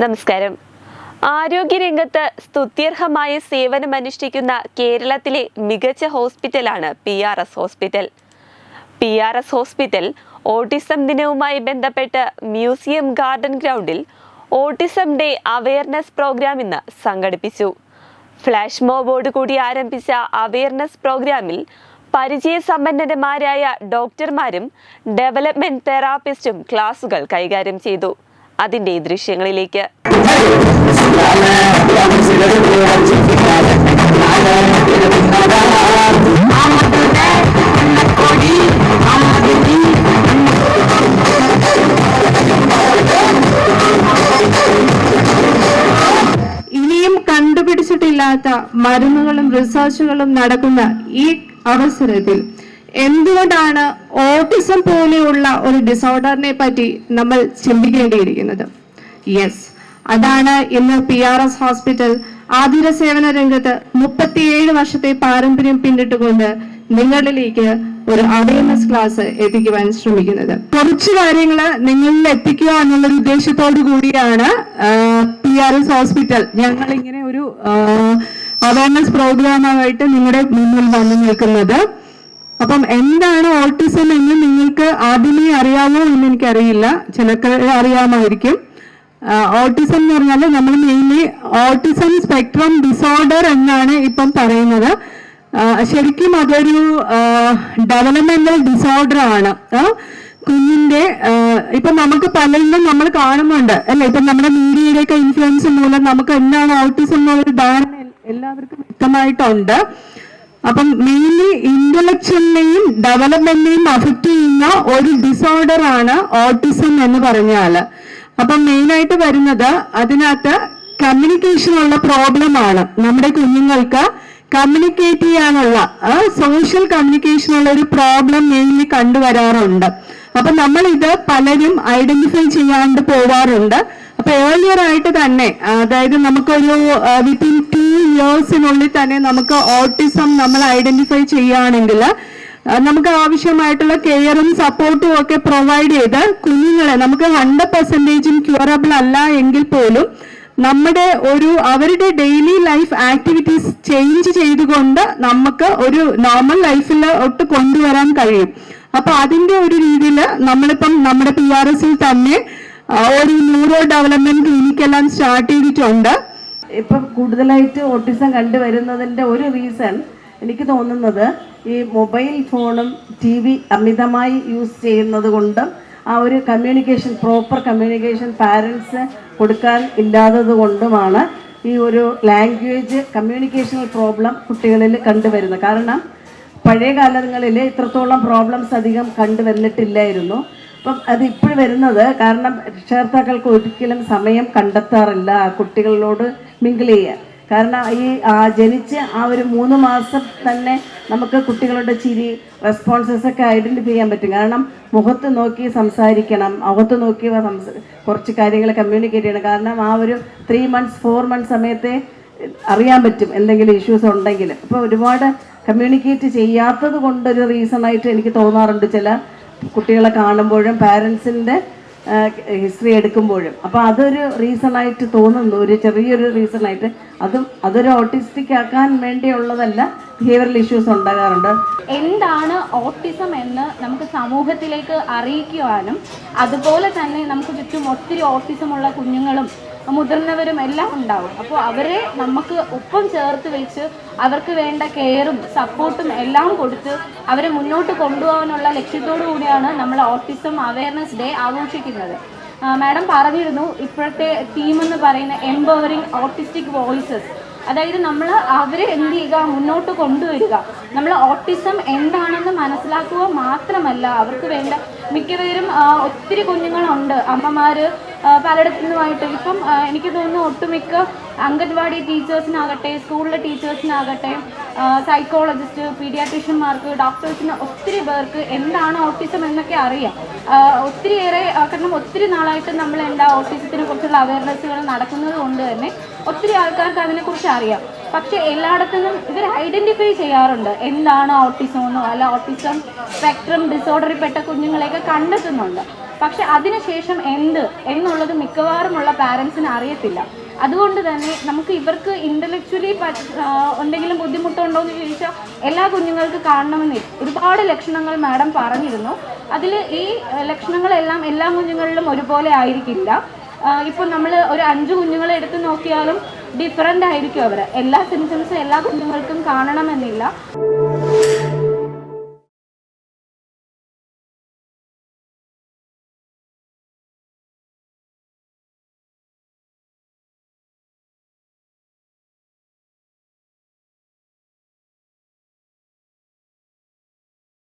നമസ്കാരം. ആരോഗ്യരംഗത്ത് സ്തുത്യർഹമായ സേവനമനുഷ്ഠിക്കുന്ന കേരളത്തിലെ മികച്ച ഹോസ്പിറ്റലാണ് P R S hospital. P R S hospital autism ദിനവുമായി ബന്ധപ്പെട്ട് മ്യൂസിയം ഗാർഡൻ ഗ്രൗണ്ടിൽ ഓട്ടിസം ഡേ അവയർനെസ് പ്രോഗ്രാം ഇന്ന് സംഘടിപ്പിച്ചു. ഫ്ലാഷ് മോബോർഡ് കൂടി ആരംഭിച്ച അവയർനെസ് പ്രോഗ്രാമിൽ പരിചയസമ്പന്നന്മാരായ ഡോക്ടർമാരും ഡെവലപ്മെന്റ് തെറാപ്പിസ്റ്റും ക്ലാസുകൾ കൈകാര്യം ചെയ്തു. അതിന്റെ ദൃശ്യങ്ങളിലേക്ക്. ഇനിയും കണ്ടുപിടിച്ചിട്ടില്ലാത്ത മരുന്നുകളും റിസർച്ചുകളും നടക്കുന്ന ഈ അവസരത്തിൽ എന്തുകൊണ്ടാണ് ഓട്ടിസം പോലെയുള്ള ഒരു ഡിസോർഡറിനെ പറ്റി നമ്മൾ ചിന്തിക്കേണ്ടിയിരിക്കുന്നത്? യെസ് അതാണ് ഇന്ന് പി ആർ എസ് ഹോസ്പിറ്റൽ ആതുര സേവന രംഗത്ത് മുപ്പത്തിയേഴ് വർഷത്തെ പാരമ്പര്യം പിന്നിട്ടുകൊണ്ട് നിങ്ങളിലേക്ക് ഒരു അവയർനെസ് ക്ലാസ് എത്തിക്കുവാൻ ശ്രമിക്കുന്നത്. കുറച്ച് കാര്യങ്ങൾ നിങ്ങളിൽ എത്തിക്കുക എന്നുള്ള ഉദ്ദേശത്തോടു കൂടിയാണ് പി ആർ എസ് ഹോസ്പിറ്റൽ ഞങ്ങൾ ഇങ്ങനെ ഒരു അവയർനെസ് പ്രോഗ്രാമായിട്ട് നിങ്ങളുടെ മുന്നിൽ വന്നു നിൽക്കുന്നത്. അപ്പം എന്താണ് ഓട്ടിസം എന്ന് നിങ്ങൾക്ക് ആദ്യമേ അറിയാമോ എന്ന് എനിക്കറിയില്ല. ചിലർക്ക് അറിയാമായിരിക്കും. ഓട്ടിസം എന്ന് പറഞ്ഞാൽ നമ്മൾ മെയിൻലി ഓട്ടിസം സ്പെക്ട്രം ഡിസോർഡർ എന്നാണ് ഇപ്പം പറയുന്നത്. ശരിക്കും അതൊരു ഡെവലപ്മെന്റൽ ഡിസോർഡർ ആണ്. കുഞ്ഞിന്റെ ഇപ്പൊ നമുക്ക് പലരിലും നമ്മൾ കാണുന്നുണ്ട്. അല്ലെ? ഇപ്പൊ നമ്മുടെ മീഡിയയുടെ ഇൻഫ്ലുവൻസ് മൂലം നമുക്ക് എന്താണ് ഓട്ടിസം എന്നുള്ളൊരു ധാരണ എല്ലാവർക്കും വ്യക്തമായിട്ടുണ്ട്. അപ്പം മെയിൻലി ഇന്റലക്ച്വലിനെയും ഡെവലപ്മെന്റിനെയും അഫക്റ്റ് ചെയ്യുന്ന ഒരു ഡിസോർഡർ ആണ് ഓട്ടിസം എന്ന് പറഞ്ഞാൽ അപ്പം മെയിൻ ആയിട്ട് വരുന്നത് അതിനകത്ത് കമ്മ്യൂണിക്കേഷനുള്ള പ്രോബ്ലം ആണ്. നമ്മുടെ കുഞ്ഞുങ്ങൾക്ക് കമ്മ്യൂണിക്കേറ്റ് ചെയ്യാനുള്ള സോഷ്യൽ കമ്മ്യൂണിക്കേഷനുള്ള ഒരു പ്രോബ്ലം മെയിൻലി കണ്ടുവരാറുണ്ട്. അപ്പൊ നമ്മൾ ഇത് പലരും ഐഡന്റിഫൈ ചെയ്യാണ്ട് പോവാറുണ്ട്. അപ്പൊ ഏർലിയർ ആയിട്ട് തന്നെ അതായത് നമുക്കൊരു വിത്തിൻ ഇയേഴ്സിനുള്ളിൽ തന്നെ നമുക്ക് ഓട്ടിസം നമ്മൾ ഐഡന്റിഫൈ ചെയ്യുകയാണെങ്കിൽ നമുക്ക് ആവശ്യമായിട്ടുള്ള കെയറും സപ്പോർട്ടും ഒക്കെ പ്രൊവൈഡ് ചെയ്ത് കുഞ്ഞുങ്ങളെ നമുക്ക് ഹൺഡ്രഡ് പെർസെന്റേജും ക്യൂറബിൾ അല്ല എങ്കിൽ പോലും നമ്മുടെ ഒരു അവരുടെ ഡെയിലി ലൈഫ് ആക്ടിവിറ്റീസ് ചേഞ്ച് ചെയ്തുകൊണ്ട് നമുക്ക് ഒരു നോർമൽ ലൈഫിൽ ഒട്ട് കൊണ്ടുവരാൻ കഴിയും. അപ്പൊ അതിന്റെ ഒരു രീതിയിൽ നമ്മളിപ്പം നമ്മുടെ പി ആർ എസിൽ തന്നെ ഒരു ന്യൂറോ ഡെവലപ്മെന്റ് ക്ലിനിക്കെല്ലാം സ്റ്റാർട്ട് ചെയ്തിട്ടുണ്ട്. ഇപ്പം കൂടുതലായിട്ട് ഓട്ടിസം കണ്ടുവരുന്നതിന്റെ ഒരു റീസൺ എനിക്ക് തോന്നുന്നത് ഈ മൊബൈൽ ഫോണും ടി വി അമിതമായി യൂസ് ചെയ്യുന്നത് കൊണ്ടും ആ ഒരു കമ്മ്യൂണിക്കേഷൻ പ്രോപ്പർ കമ്മ്യൂണിക്കേഷൻ പാരൻസ് കൊടുക്കാൻ ഇല്ലാത്തത് കൊണ്ടുമാണ് ഈ ഒരു ലാംഗ്വേജ് കമ്മ്യൂണിക്കേഷൻ പ്രോബ്ലം കുട്ടികളിൽ കണ്ടുവരുന്നത്. കാരണം പഴയ കാലങ്ങളിൽ ഇത്രത്തോളം പ്രോബ്ലംസ് അധികം കണ്ടുവന്നിട്ടില്ലായിരുന്നു. അപ്പം അത് ഇപ്പോൾ വരുന്നത്. കാരണം രക്ഷകർത്താക്കൾക്ക് ഒരിക്കലും സമയം കണ്ടെത്താറില്ല. കുട്ടികളോട് മിങ്കിൾ ചെയ്യുക കാരണം ഈ ജനിച്ച് ആ ഒരു മൂന്ന് മാസം തന്നെ നമുക്ക് കുട്ടികളുടെ ചിരി റെസ്പോൺസസ് ഒക്കെ ഐഡന്റിഫൈ ചെയ്യാൻ പറ്റും. കാരണം മുഖത്ത് നോക്കി സംസാരിക്കണം മുഖത്ത് നോക്കി കുറച്ച് കാര്യങ്ങൾ കമ്മ്യൂണിക്കേറ്റ് ചെയ്യണം. കാരണം ആ ഒരു ത്രീ മന്ത്സ് ഫോർ മന്ത്സ് സമയത്തെ അറിയാൻ പറ്റും എന്തെങ്കിലും ഇഷ്യൂസ് ഉണ്ടെങ്കിൽ. അപ്പോൾ ഒരുപാട് കമ്മ്യൂണിക്കേറ്റ് ചെയ്യാത്തത് കൊണ്ടൊരു റീസണായിട്ട് എനിക്ക് തോന്നാറുണ്ട് ചില കുട്ടികളെ കാണുമ്പോഴും പാരൻസിന്റെ ഹിസ്റ്ററി എടുക്കുമ്പോഴും. അപ്പോൾ അതൊരു റീസൺ ആയിട്ട് തോന്നുന്നു. ഒരു ചെറിയൊരു റീസൺ ആയിട്ട്. അതും അതൊരു ഓട്ടിസ്റ്റിക് ആക്കാൻ വേണ്ടിയുള്ളതല്ല ബിഹേവിയറൽ ഇഷ്യൂസ് ഉണ്ടാകാറുണ്ട്. എന്താണ് ഓട്ടിസം എന്ന് നമുക്ക് സമൂഹത്തിലേക്ക് അറിയിക്കുവാനും അതുപോലെ തന്നെ നമുക്ക് ചുറ്റും ഒത്തിരി ഓട്ടിസമുള്ള കുഞ്ഞുങ്ങളും മുതിർന്നവരും എല്ലാം ഉണ്ടാവും. അപ്പോൾ അവരെ നമുക്ക് ഒപ്പം ചേർത്ത് വെച്ച് അവർക്ക് വേണ്ട കെയറും സപ്പോർട്ടും എല്ലാം കൊടുത്ത് അവരെ മുന്നോട്ട് കൊണ്ടുപോകാനുള്ള ലക്ഷ്യത്തോടു കൂടിയാണ് നമ്മൾ ഓട്ടിസം അവയർനെസ് ഡേ ആഘോഷിക്കുന്നത്. മാഡം പറഞ്ഞിരുന്നു ഇപ്പോഴത്തെ തീം എന്ന് പറയുന്ന എംപവറിങ് ഓട്ടിസ്റ്റിക് വോയിസസ് അതായത് നമ്മൾ അവരെ എന്ത് ചെയ്യുക? മുന്നോട്ട് കൊണ്ടുവരിക. നമ്മൾ ഓട്ടിസം എന്താണെന്ന് മനസ്സിലാക്കുക മാത്രമല്ല അവർക്ക് വേണ്ട മിക്കവരും ഒത്തിരി കുഞ്ഞുങ്ങളുണ്ട്. അമ്മമാർ പലയിടത്തു നിന്നുമായിട്ട് ഇപ്പം എനിക്ക് തോന്നുന്നു ഒട്ടുമിക്ക അംഗൻവാടി ടീച്ചേഴ്സിനാകട്ടെ സ്കൂളിലെ ടീച്ചേഴ്സിനാകട്ടെ സൈക്കോളജിസ്റ്റ് പീഡിയാട്രീഷ്യന്മാർക്ക് ഡോക്ടേഴ്സിന് ഒത്തിരി പേർക്ക് എന്താണ് ഓട്ടിസം എന്നൊക്കെ അറിയാം. ഒത്തിരി ഒത്തിരിയേറെ കാരണം ഒത്തിരി നാളായിട്ട് നമ്മൾ എന്താ ഓട്ടിസത്തിനെ കുറിച്ചുള്ള അവയർനെസ്സുകൾ നടക്കുന്നത് കൊണ്ട് തന്നെ ഒത്തിരി ആൾക്കാർക്ക് അതിനെക്കുറിച്ച് അറിയാം. പക്ഷെ എല്ലായിടത്തുനിന്നും ഇവർ ഐഡന്റിഫൈ ചെയ്യാറുണ്ട്. എന്താണ് ഓട്ടിസം എന്നോ അല്ല ഓട്ടിസം സ്പെക്ട്രം ഡിസോർഡറിൽപ്പെട്ട കുഞ്ഞുങ്ങളെയൊക്കെ കണ്ടെത്തുന്നുണ്ട്. പക്ഷെ അതിനുശേഷം എന്ത് എന്നുള്ളത് മിക്കവാറുമുള്ള പാരൻസിന് അറിയത്തില്ല. അതുകൊണ്ട് തന്നെ നമുക്ക് ഇവർക്ക് ഇന്റലക്ച്വലി എന്തെങ്കിലും ബുദ്ധിമുട്ടുണ്ടോ എന്ന് ചോദിച്ചാൽ എല്ലാ കുഞ്ഞുങ്ങൾക്ക് കാണണമെന്നില്ല ഒരുപാട് ലക്ഷണങ്ങൾ മാഡം പറഞ്ഞിരുന്നു. അതിൽ ഈ ലക്ഷണങ്ങളെല്ലാം എല്ലാ കുഞ്ഞുങ്ങളിലും ഒരുപോലെ ആയിരിക്കില്ല. ഇപ്പോൾ നമ്മൾ ഒരു അഞ്ച് കുഞ്ഞുങ്ങളെ എടുത്ത് നോക്കിയാലും ഡിഫറെന്റ് ആയിരിക്കും അവർ എല്ലാ സിംറ്റംസും എല്ലാ കുഞ്ഞുങ്ങൾക്കും കാണണമെന്നില്ല.